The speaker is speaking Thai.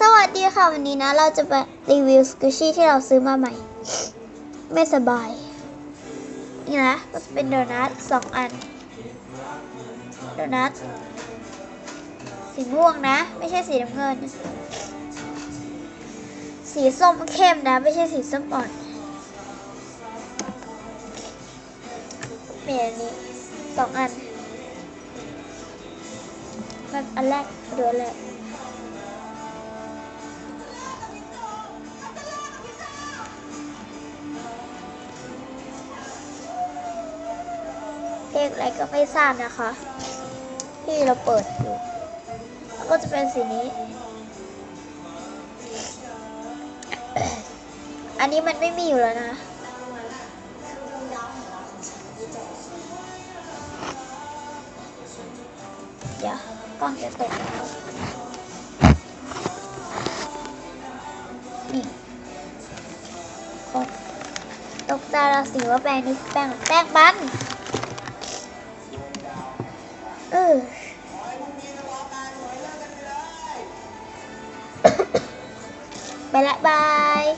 สวัสดีค่ะวันนี้นะ เราจะไปรีวิวสกูชี่ที่เราซื้อมาใหม่ ไม่สบาย นี่นะก็จะเป็นโดนัทสองอัน โดนัทสีม่วงนะ ไม่ใช่สีน้ำเงิน สีส้มเข้มนะ ไม่ใช่สีส้มอ่อนมีอันนี้สองอันมันอันแรกดูอันแรก เลงอะไรก็ไม่ทราบนะคะ ที่เราเปิดอยู่แล้วก็จะเป็นสีนี้ อันนี้มันไม่มีอยู่แล้วนะ เดี๋ยวกล้องจะตกแล้วนี่ตกใจเราสิว่าแป้งนี่แป้งแป้งมัน bye bye